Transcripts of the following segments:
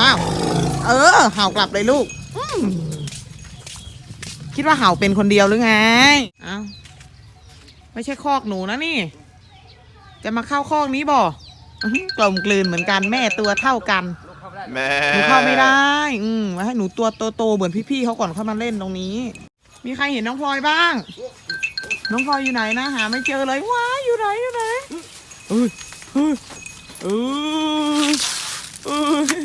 อ้าว เออ เห่ากลับเลยลูกอืมคิดว่าเห่าเป็นคนเดียวหรือไง อ้าว ไม่ใช่คอกหนูนะนี่ จะมาเข้าคอกนี้บ่อื้อหือกลมกลืนเหมือนกันแม่ตัวเท่ากันแม่หนูเข้าไม่ได้ อืมมาให้หนูตัวโตๆเหมือนพี่ๆเขาก่อนเข้ามาเล่นตรงนี้ มีใครเห็นน้องพลอยบ้าง น้องพลอยอยู่ไหนนะหาไม่เจอเลยว้ายอยู่ไหนอยู่ไหนเอ้ยเอ้ยเอ้ยเอ้ยอ้อ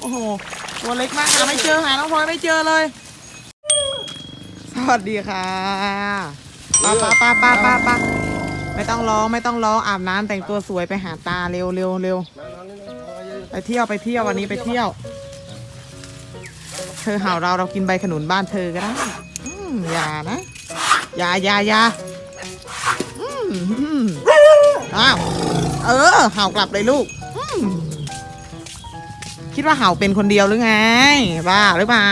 โอ้โห ตัวเล็กมากหาไม่เจอหาน้องพลอยไม่เจอเลย สวัสดีค่ะป้าป้าป้าป้าป้าป้าไม่ต้องร้องไม่ต้องร้องอาบน้ำแต่งตัวสวยไปหาตาเร็วเร็วเร็วไปเที่ยวไปเที่ยววันนี้ไปเที่ยว เธอเห่าเราเรากินใบขนุนบ้านเธอก็ได้อืมอย่านะอย่าอย่าอย่าอืมอืมอ้าว เออ เห่ากลับเลยลูกอืม คิดว่าเห่าเป็นคนเดียวหรือไง บ้าหรือเปล่า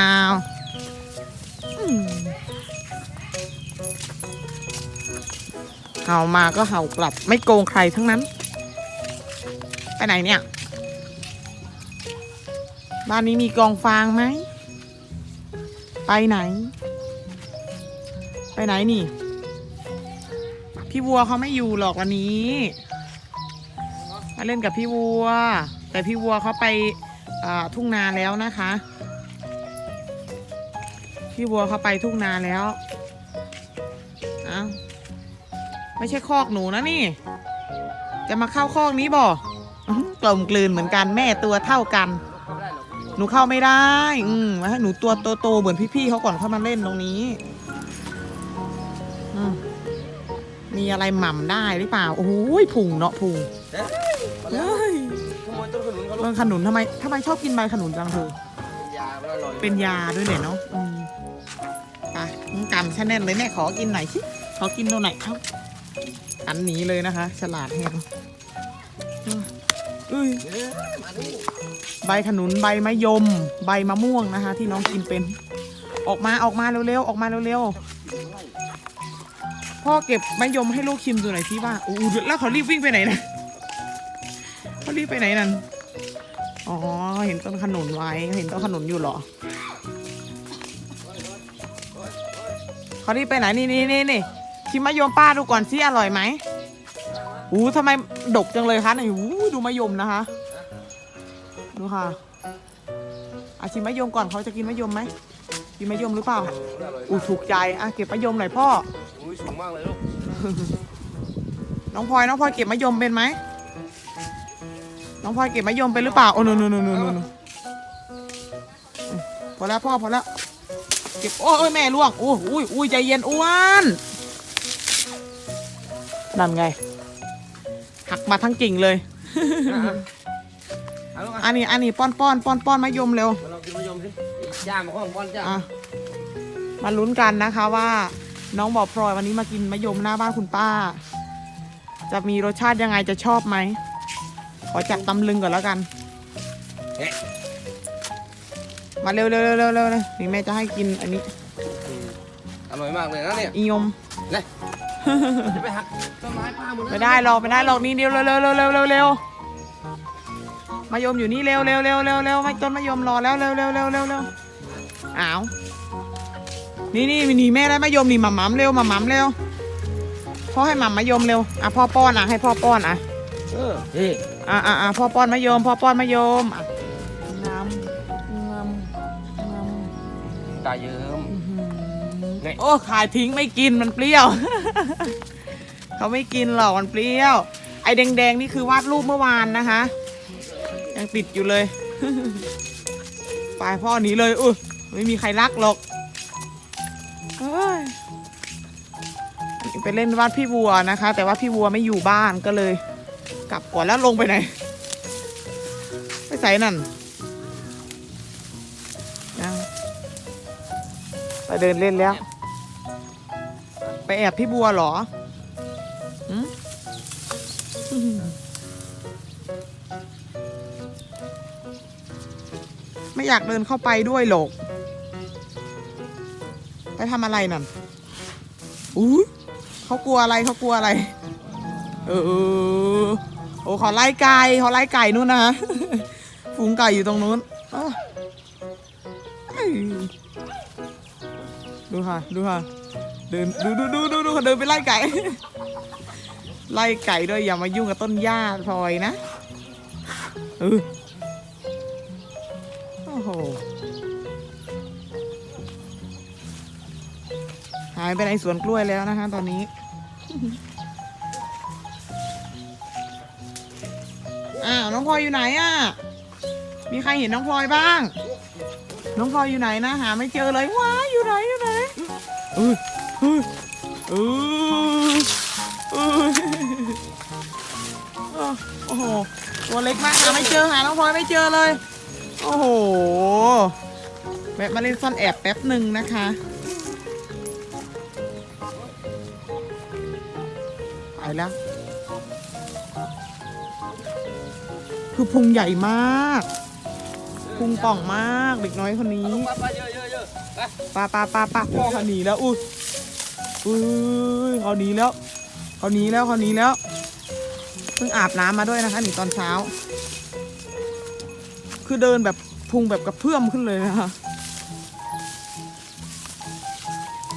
เห่ามาก็เห่ากลับ ไม่โกงใครทั้งนั้น ไปไหนเนี่ย บ้านนี้มีกองฟางไหม ไปไหน ไปไหนนี่ พี่วัวเขาไม่อยู่หรอกวันนี้ มาเล่นกับพี่วัว แต่พี่วัวเขาไปทุ่งนาแล้วนะคะ พี่วัวเขาไปทุ่งนาแล้วอ้าไม่ใช่คอกหนูนะนี่ จะมาเข้าคอกนี้บ่กลมกลืนเหมือนกันแม่ตัวเท่ากัน หนูเข้าไม่ได้ อืมหนูตัวโตๆเหมือนพี่ๆเขาก่อนเข้ามาเล่นตรงนี้มีอะไรหม่ำได้หรือเปล่า โอ้โหพุงเนาะพุง เฮ้ยขโมยต้นขนุนเขาลูเรื่กองขนุนทำไมทำไมชอบกินใบขนุนจังเธอยามันอร่อยเป็นยาด้วยเนี่ยเนาะอืมไปน้องกันชะแน่นเลยแม่ขอกินหน่อยสิ ขอกินตัวไหนอยครับอันหนี้เลยนะคะ ฉลาดแฮงเอ้ย เอ๊ะมาดูใบขนุนใบมะยม ใบมะม่วงนะคะ ที่น้องกินเป็น ออกมาออกมาเร็วๆออกมาเร็วๆพ่อเก็บมะยมให้ลูกชิมดูหน่อยสิว่าอู้แล้วเขารีบวิ่งไปไหนนะเขา รีบไปไหนนั่น อ๋อ เห็นต้นขนุนไว้ เห็นต้นขนุนอยู่เหรอ เขารีบไปไหนนี่นี่นี่นี่ชิมมะยมป้าดูก่อนสิอร่อยไหมอู้ทำไมดกจังเลยคะนี่อู้ดูมะยมนะคะ ดูค่ะอาชิมมะยมก่อนเขาจะกินมะยมไหมกินมะยมหรือเปล่าอร่อยอู้ถูกใจอะเก็บมะยมหน่อยพ่ออุ้ยสูงมากเลยลูก น้องพลอยน้องพลอยเก็บมะยมเป็นไหม น้องพลอยเก็บมะยมเป็นหรือเปล่า โอ้โนโนโนโนโนโนพอแล้วพ่อพอแล้ว เก็บ โอ้ยแม่ล่วงโอ้ยอุ้ยอุ้ยใจเย็นอ้วน นั่นไง หักมาทั้งกิ่งเลยเอาลูกอะอันนี้อันนี้ป้อนป้อนป้อนป้อนมะยมเร็วมาลองกินมะยมสิย่ามาข้อนป้อนจ้าอะมาลุ้นกันนะคะว่า น้องบอกพลอยวันนี้มากินมะยมหน้าบ้านคุณป้า จะมีรสชาติยังไงจะชอบไหม ขอจับตำลึงก่อนแล้วกันเอ๊ะมาเร็วเร็วเร็วเร็วเร็วเลยนี่แม่จะให้กินอันนี้อืมอร่อยมากเลยนะเนี่ยอียมจะไปหักต้นไม้ป้าหมดแล้วไม่ได้หรอกไม่ได้หรอกนี่เร็วเร็วเร็วเร็วเร็วเร็วเร็วมายมอยู่นี่เร็วเร็วเร็วเร็วเร็วไม่ต้นมายมรอแล้วเร็วเร็วเร็วเร็วเร็วอ้าวนี่นี่นี่แม่ได้มายมนี่หม่ำหม่ำเร็วหม่ำหม่ำเร็วพ่อให้หม่ำมายมเร็วอะพ่อป้อนอะให้พ่อป้อนอะ เออเฮ้ยอะอะอะพ่อป้อนมะยมพ่อป้อนมะยมอะน้ำน้ำน้ตาเยิ้มำนี่โอ้ขายทิ้งไม่กินมันเปรี้ยว เขาไม่กินหรอกมันเปรี้ยว ไอ้แดงๆนี่คือวาดรูปเมื่อวานนะคะ ยังติดอยู่เลย ไปพ่อหนีเลยอุ้ยไม่มีใครรักหรอกเอ้ยไปเล่นวาดพี่วัวนะคะ แต่ว่าพี่วัวไม่อยู่บ้านก็เลย กลับก่อนแล้วลงไปไหน ไปใส่นั่นยังไปเดินเล่นแล้ว ไปแอบพี่บัวเหรอไม่อยากเดินเข้าไปด้วยหรอกไปทำอะไรนั่นอุ้ยเขากลัวอะไรเขากลัวอะไร เออ ออโอ้ขาไล่ไก่ขาไล่ไก่นู่นนะฝูงไก่อยู่ตรงนู้นดูค่ะ ดูค่ะ เดินดูดูดูดูดูเดินไปไล่ไก่ ไล่ไก่ด้วยอย่ามายุ่งกับต้นหญ้าพลอยนะเออโอ้โหหายไปในสวนกล้วยแล้วนะคะตอนนี้ อ้าวน้องพลอยอยู่ไหนอะ มีใครเห็นน้องพลอยบ้าง น้องพลอยอยู่ไหนนะหาไม่เจอเลยว้ายอยู่ไหนอยู่ไหนเออเออเออเออโอ้โหตัวเล็กมากหาไม่เจอหาน้องพลอยไม่เจอเลย โอ้โหแวะมาเล่นซ่อนแอบแป๊บหนึ่งนะคะไปแล้ว คือพุงใหญ่มากพุงป่องมากเด็กน้อยคนนี้ปลาปลาเยอะเยอะเยอะไปปลาปลาปลาปลาพ่อเขาหนีแล้วอุ้ยอุ้ยเขาหนีแล้วเขาหนีแล้วเขาหนีแล้วเพิ่งอาบน้ำมาด้วยนะคะหนีตอนเช้า คือเดินแบบพุงแบบกระเพื่อมขึ้นเลยนะคะ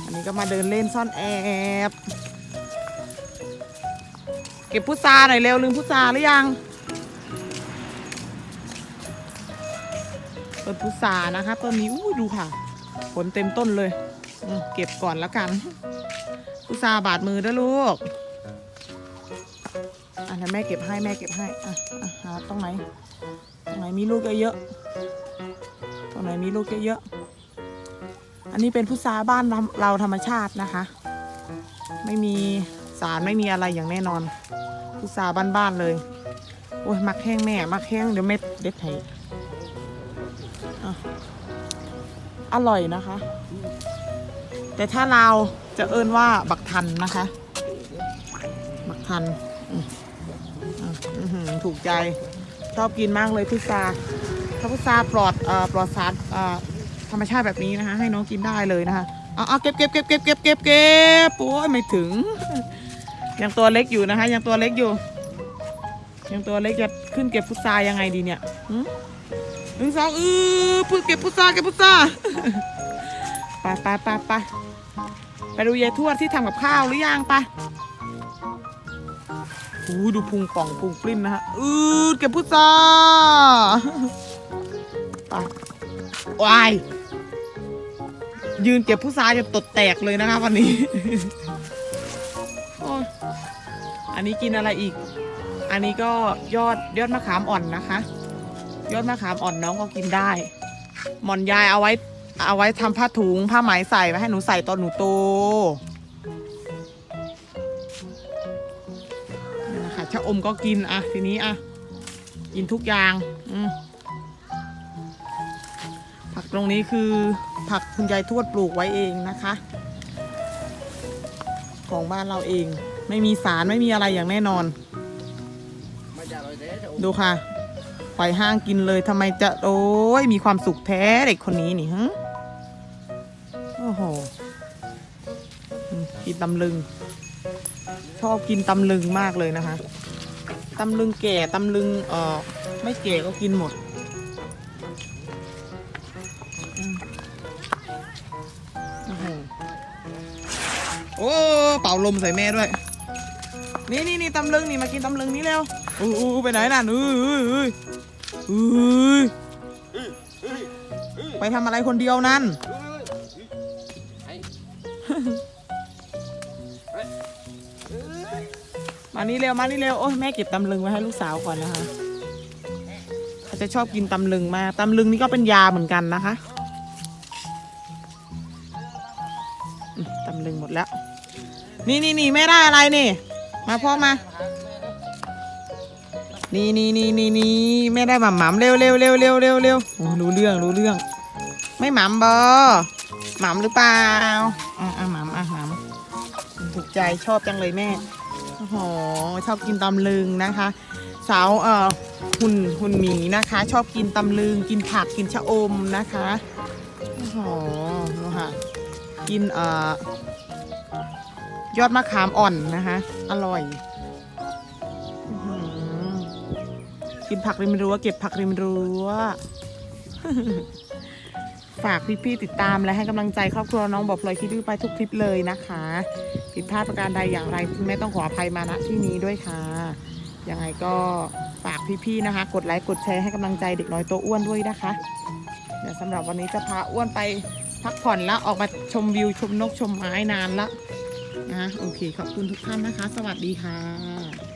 อันนี้ก็มาเดินเล่นซ่อนแอบเก็บพุทราหน่อยเร็วลืมพุทราหรือยัง ต้นพุทรานะคะต้นนี้อู้ดูค่ะ ผลเต็มต้นเลย เก็บก่อนแล้วกัน พุทราบาดมือด้วยลูกอะแล้วแม่เก็บให้แม่เก็บให้อะอะหาตรงไหนตรงไหนมีลูกเยอะๆตรงไหนมีลูกเยอะๆอันนี้เป็นพุทราบ้านเราเราธรรมชาตินะคะ ไม่มีสารไม่มีอะไรอย่างแน่นอนพุทราบ้านๆเลยโอ้ยมักแห้งแม่มักแห้งเดี๋ยวเม็ดเด็ดให้ อร่อยนะคะ แต่ถ้าเราจะเอิ้นว่าบักทันนะคะ บักทันถูกใจชอบกินมากเลยพุทราถ้าพุทราปลอดอปลอดสารธรรมชาติแบบนี้นะคะ ให้น้องกินได้เลยนะคะเอาเอาเก็บเก็บเก็บเก็บเก็บเก็บเก็บโอ้ยไม่ถึง ยังตัวเล็กอยู่นะคะ ยังตัวเล็กอยู่ ยังตัวเล็กจะขึ้นเก็บพุทรายังไงดีเนี่ยหนึ่งสองเออพูดเก็บพุทราเก็บพุทราไปไปไปไปไปดูยายทวดที่ทำกับข้าวหรือยังไปหูดูพุงป่องพุงปลิ้นนะฮะอือเก็บพุทราไปวายยืนเก็บพุทราจะตดแตกเลยนะคะวันนี้อันนี้กินอะไรอีก อันนี้ก็ยอดยอดมะขามอ่อนนะคะ ยอดมะขามอ่อนน้องก็กินได้ หมอนยายเอาไว้เอาไว้ทำผ้าถุงผ้าไหมใส่ไว้ให้หนูใส่ตอนหนูโตนี่นะคะชะอมก็กินอะทีนี้อะกินทุกอย่างอืผักตรงนี้คือผักคุณยายทวดปลูกไว้เองนะคะ ของบ้านเราเอง ไม่มีสารไม่มีอะไรอย่างแน่นอน ดูค่ะปล่อยห้างกินเลยทำไมจะโอ้ยมีความสุขแท้เด็กคนนี้นี่ฮะโอ้โหกินตำลึง ชอบกินตำลึงมากเลยนะคะตำลึงแก่ตำลึงเออไม่แก่ก็กินหมดโอ้โหโอ้เป่าลมใส่แม่ด้วย นี่นี่นี่ตำลึงนี่มากินตำลึงนี่เร็ว อู้อู้ไปไหนน่ะอื้ออื้ออื้อู้ไปทำอะไรคนเดียวนั่นมานี่เร็วมานี่เร็วโอ้ยแม่เก็บตำลึงไว้ให้ลูกสาวก่อนนะคะเขาจะชอบกินตำลึงมากตำลึงนี่ก็เป็นยาเหมือนกันนะคะตำลึงหมดแล้ว นี่นี่นี่แม่ได้อะไรนี่ มาพ่อมา นี่นี่นี่นี่นี่แม่ได้หม่ำหม่ำเร็วเร็วเร็วเร็วเร็วเร็วโอ้รู้เรื่องรู้เรื่อง ไม่หม่ำบอหม่ำหรือเปล่าอะอะหม่ำอะหม่ำถูกใจชอบจังเลยแม่โอ้โหชอบกินตำลึงนะคะ สาวเอ่อหุ่นหุ่นหมีนะคะ ชอบกินตำลึง กินผักกินชะอมนะคะโอ้โหดูค่ะกินเอ่อยอดมะขามอ่อนนะคะ อร่อย กินผักริมรั้วเก็บผักริมรั้ว ฝากพี่ๆติดตามและให้กำลังใจครอบครัวน้องบอกพลอยคิดดื้อไปทุกคลิปเลยนะคะผิดพลาดประการใดอย่างไรแม่ต้องขออภัยมาณที่นี้ด้วยค่ะ ยังไงก็ฝากพี่ๆนะคะ กดไลค์กดแชร์ให้กำลังใจเด็กน้อยตัวอ้วนด้วยนะคะ เดี๋ยวสำหรับวันนี้จะพาอ้วนไปพักผ่อนแล้วออกมาชมวิวชมนกชมไม้นานละนะโอเคขอบคุณทุกท่านนะคะ สวัสดีค่ะ